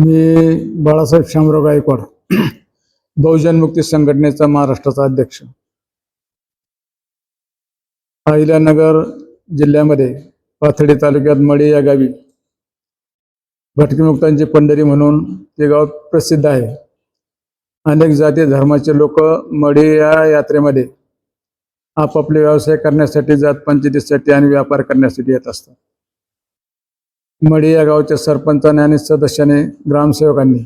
मी बाळासाहेब शामराव गायकवाड बहुजन मुक्ती संघटनेचा महाराष्ट्राचा अध्यक्ष. अहिल्यानगर जिल्ह्यामध्ये पाथडी तालुक्यात मळी या गावी भटकीमुक्तांची पंढरी म्हणून ते गाव प्रसिद्ध आहे. अनेक जाती धर्माचे लोक मढी या यात्रेमध्ये आपापले व्यवसाय करण्यासाठी जात पंचायतीसाठी आणि व्यापार करण्यासाठी येत असतात. मढी या गावच्या सरपंचाने आणि सदस्याने ग्रामसेवकांनी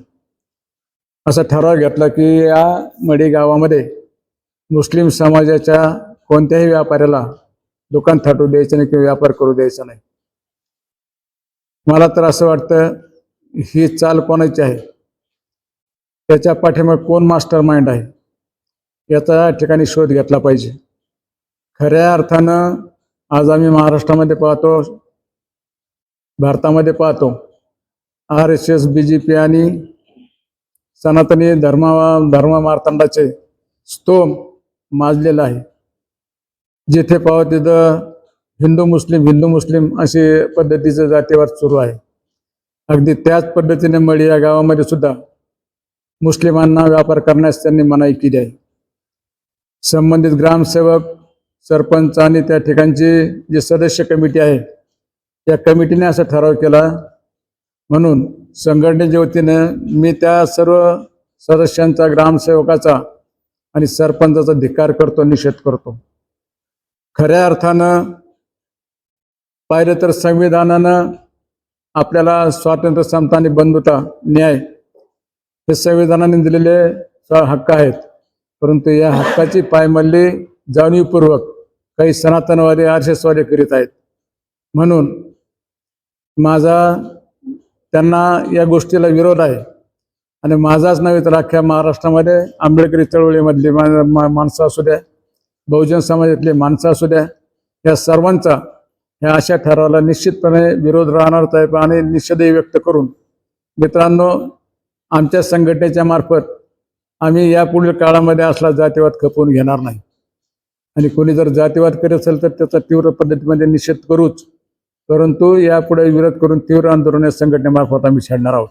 असा ठराव घेतला की या मढी गावामध्ये मुस्लिम समाजाच्या कोणत्याही व्यापाऱ्याला दुकान थाटू द्यायचं नाही किंवा व्यापार करू द्यायचा नाही. मला तर असं वाटतं ही चाल कोणाची आहे? त्याच्या पाठीमागे कोण मास्टर माइंड आहे? याचा या ठिकाणी शोध घेतला पाहिजे. खऱ्या अर्थानं आज आम्ही महाराष्ट्रामध्ये पाहतो भारतामध्ये पाहतो. R S S B J P आणि सनातनी धर्मा धर्म मार्तंडाचे स्तोम माजलेलं आहे. जिथे पाहावं तिथं हिंदू मुस्लिम हिंदू मुस्लिम असे पद्धतीचं जातीवाद सुरू आहे. अगदी त्याच पद्धतीने मळी या गावामध्ये सुद्धा मुस्लिमांना व्यापार करण्यास त्यांनी मनाई केली आहे. संबंधित ग्रामसेवक सरपंच आणि त्या ठिकाणची जी सदस्य कमिटी आहे त्या कमिटीने असा ठराव केला. म्हणून संघटनेच्या वतीनं मी त्या सर्व सदस्यांचा ग्रामसेवकाचा आणि सरपंचाचा धिक्कार करतो निषेध करतो. खऱ्या अर्थानं पाहिलं तर संविधानानं आपल्याला स्वातंत्र्य समता आणि बंधुता न्याय हे संविधानाने दिलेले हक्क आहेत. परंतु या हक्काची पायमल्ली जाणीवपूर्वक काही सनातनवादी आरशेसवादी करीत आहेत. म्हणून माझा त्यांना या गोष्टीला विरोध आहे. आणि माझाच नव्हे तर अख्ख्या महाराष्ट्रामध्ये आंबेडकरी चळवळीमधली मा- मा- माणसं असू द्या बहुजन समाजातली माणसं असू द्या या सर्वांचा या अशा ठरावाला निश्चितपणे विरोध राहणारच आहे आणि निषेधही व्यक्त करून मित्रांनो आमच्या संघटनेच्या मार्फत आम्ही यापुढील काळामध्ये असला जातीवाद खपवून घेणार नाही. आणि कोणी जर जातीवाद करत असेल तर त्याचा तीव्र पद्धतीमध्ये निषेध करूच. परंतु यापुढे विरोध करून तीव्र आंदोलन या संघटनेमार्फत आम्ही छेडणार आहोत.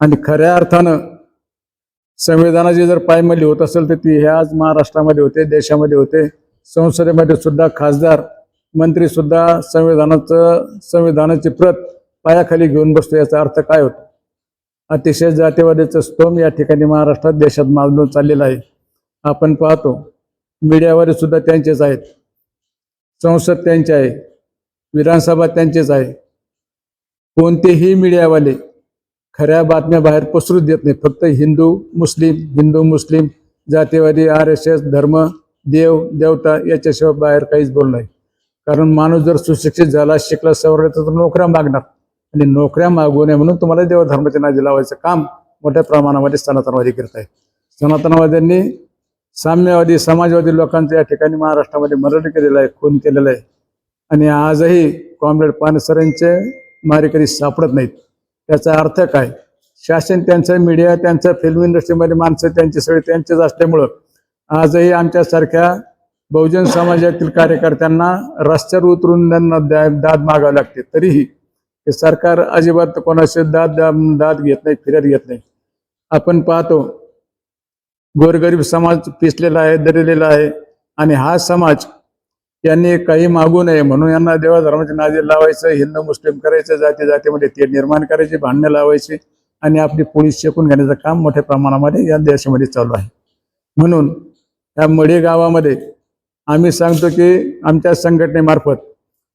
आणि खऱ्या अर्थानं संविधानाची जर पायमल्ली होत असेल तर ती ह्याच महाराष्ट्रामध्ये होते देशामध्ये होते. संसदेमध्ये सुद्धा खासदार मंत्री सुद्धा संविधानाचं संविधानाची प्रत पायाखाली घेऊन बसतो याचा अर्थ काय होतो? अतिशय जातीवादीचं स्तोम या ठिकाणी महाराष्ट्रात देशात माजून चाललेला आहे. आपण पाहतो मीडियावर सुद्धा त्यांचेच आहेत. संसद त्यांचे आहे. विधानसभा त्यांचेच आहे. कोणतेही मीडियावाले खऱ्या बातम्या बाहेर पसरूच देत नाही फक्त हिंदू मुस्लिम हिंदू मुस्लिम जातीवादी आर एस एस धर्म देव देवता याच्याशिवाय बाहेर काहीच बोल नाही कारण माणूस जर सुशिक्षित झाला शिकला सवरला तर नोकऱ्या मागणार. आणि नोकऱ्या मागू नये म्हणून तुम्हाला देवधर्माच्या नादी लावायचं काम मोठ्या प्रमाणामध्ये सनातनवादी करत आहे. सनातनवाद्यांनी साम्यवादी समाजवादी लोकांचं या ठिकाणी महाराष्ट्रामध्ये मरण केलेलं आहे खून केलेलं आहे. आणि आजही कॉम्रेड पानसरेंचे मारेकरी सापडत नाहीत. त्याचा अर्थ काय? शासन त्यांचं मीडिया त्यांचं फिल्म इंडस्ट्रीमध्ये माणसं त्यांची सगळे त्यांचेच असल्यामुळं आजही आमच्यासारख्या बहुजन समाजातील कार्यकर्त्यांना रस्त्यावर उतरून त्यांना दाद मागावी लागते. तरीही हे सरकार अजिबात कोणाशी दाद दाद दाद घेत नाही फिर्याद घेत नाही. आपण पाहतो गोरगरीब समाज पिसलेला आहे दरिलेला आहे आणि हा समाज यांनी काही मागू नये म्हणून यांना देवा धर्माचे नाजे लावायचं हिंदू मुस्लिम करायचं जाती जातीमध्ये ते निर्माण करायचे भांडणं लावायची आणि आपली पोळी शेकून घेण्याचं काम मोठ्या प्रमाणामध्ये या देशामध्ये चालू आहे. म्हणून या मढे गावामध्ये आम्ही सांगतो की आमच्या संघटनेमार्फत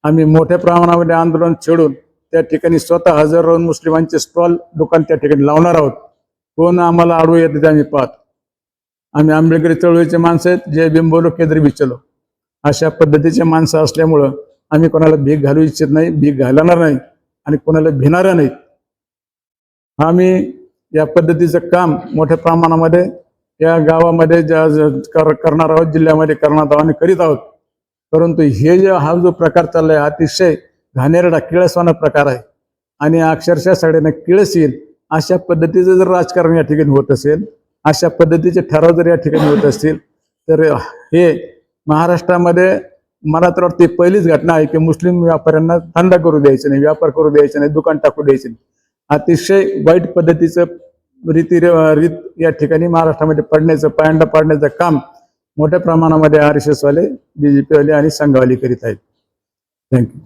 आम्ही मोठ्या प्रमाणामध्ये आंदोलन छेडून त्या ठिकाणी स्वतः हजर राहून मुस्लिमांचे स्टॉल दुकान त्या ठिकाणी लावणार आहोत. कोण आम्हाला आडवू येते ते आम्ही पाहतो. आम्ही आंबेडकरी चळवळीचे माणसं आहेत जे बिंबवलो केंद्र बिचलो अशा पद्धतीचे माणसं असल्यामुळं आम्ही कोणाला भीक घालू इच्छित नाही भीक घालणार नाही आणि कोणाला भिणार नाहीत. आम्ही या पद्धतीचं काम मोठ्या प्रमाणामध्ये या गावामध्ये ज्या कर- करणार आहोत जिल्ह्यामध्ये करणार आहोत आणि करीत आहोत. परंतु हे जे हा जो प्रकार चाललाय अतिशय घाणेरडा किळसवाना प्रकार आहे. आणि अक्षरशः सगळ्यांना किळस येईल. अशा पद्धतीचं जर राजकारण या ठिकाणी होत असेल अशा पद्धतीचे ठराव जर या ठिकाणी होत असतील तर हे महाराष्ट्रामध्ये मला तर वाटते पहिलीच घटना आहे की मुस्लिम व्यापाऱ्यांना धंदा करू द्यायचा नाही व्यापार करू द्यायचा नाही दुकान टाकू द्यायचे नाही. अतिशय वाईट पद्धतीचं रीती रीत या ठिकाणी महाराष्ट्रामध्ये पडण्याचं पायंडा पाडण्याचं काम मोठ्या प्रमाणामध्ये आर एस एसवाले बी जे पीवाले आणि संघवाले करीत आहेत. थँक्यू